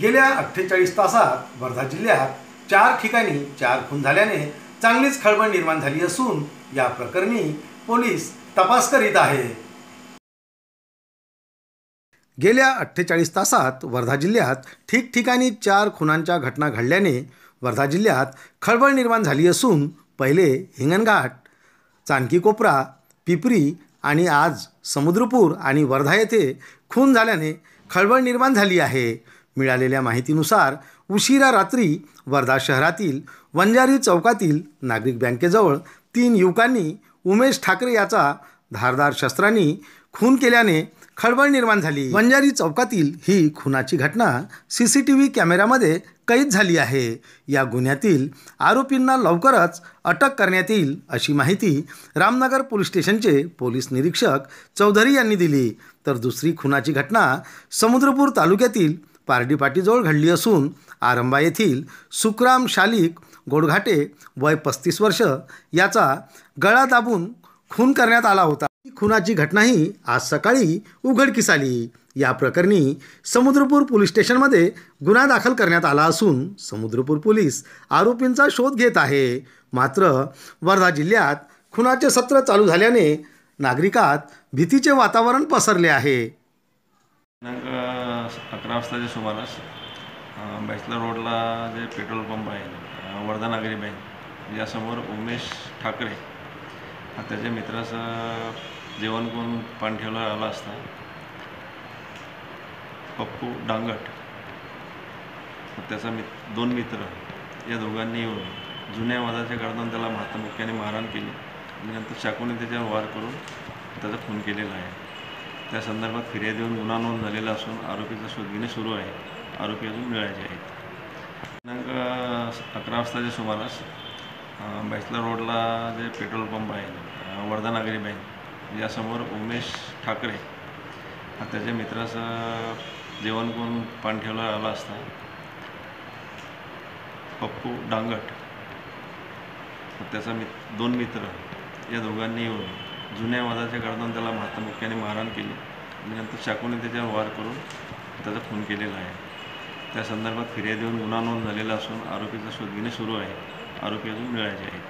गेल्या अठ्ठेचाळीस तासात वर्धा जिल्ह्यात चार ठिकाणी चार खून झाल्याने चांगलीच खळबळ निर्माण झाली असून या प्रकरणी पोलीस तपास करीत आहे. गेल्या अठ्ठेचाळीस तासात वर्धा जिल्ह्यात ठिकठिकाणी चार खुनांच्या घटना घडल्याने वर्धा जिल्ह्यात खळबळ निर्माण झाली असून पहिले हिंगणघाट चांदकी कोपरा पिपरी आणि आज समुद्रपूर आणि वर्धा येथे खून झाल्याने खळबळ निर्माण झाली आहे. मिळालेल्या माहितीनुसार उशिरा रात्री वर्धा शहरातील वंजारी चौकातील नागरिक बँकेजवळ तीन युवकांनी उमेश ठाकरे याचा धारदार शस्त्रांनी खून केल्याने खळबळ निर्माण झाली. वंजारी चौकातील ही खुनाची घटना सी सी टी व्ही कॅमेऱ्यामध्ये कैद झाली आहे. या गुन्ह्यातील आरोपींना लवकरच अटक करण्यात येईल अशी माहिती रामनगर पोलीस स्टेशनचे पोलीस निरीक्षक चौधरी यांनी दिली. तर दुसरी खुनाची घटना समुद्रपूर तालुक्यातील पारडीपाटीजवळ घडली असून आरंबा येथील सुखराम शालिक गोडघाटे वय पस्तीस वर्ष याचा गळा दाबून खून करण्यात आला होता. खुनाची घटनाही आज सकाळी उघडकीस आली या प्रकरणी समुद्रपूर पोलीस स्टेशनमध्ये गुन्हा दाखल करण्यात आला असून समुद्रपूर पोलीस आरोपींचा शोध घेत आहे. मात्र वर्धा जिल्ह्यात खुनाचे सत्र चालू झाल्याने नागरिकात भीतीचे वातावरण पसरले आहे. अकरा वाजताच्या सुमारास बॅचलर रोडला जे पेट्रोल पंप आहे वर्धा नागरी बँक यासमोर उमेश ठाकरे हा त्याच्या मित्राचं जेवण करून पान ठेवला आला असता. पप्पू डांगट. त्याचा मित दोन मित्र. या दोघांनी येऊन जुन्या वादाच्या कारणाने त्याला महात्मुख्याने मारहाण केली. आणि नंतर चाकूने त्याच्यावर वार करून त्याचा खून केलेला आहे. त्या संदर्भात फिर्याद देऊन गुन्हा नोंद झालेला असून आरोपीचा शोध घेणे सुरू आहे. आरोपी अजून मिळायचे आहेत. दिनांक अकरा वाजताच्या सुमारास बॅचलर रोडला जे पेट्रोल पंप आहे अ, वर्धा नागरी बँक. यासमोर उमेश ठाकरे. हा त्याच्या मित्राचं जेवण करून पाणठेवला आला असता. पप्पू डांगट. त्याचा मित दोन मित्र या दोघांनी येऊन जुन्या वादाच्या काळातून त्याला महात्मुक्याने मारहाण केली. आणि नंतर चाकूने त्याच्यावर वार करून त्याचा खून केलेला आहे. त्या संदर्भात फिर्याद देऊन गुन्हा नोंद झालेला असून आरोपीचा शोध घेणे सुरू आहे. आरोपी अजून मिळायचे आहेत.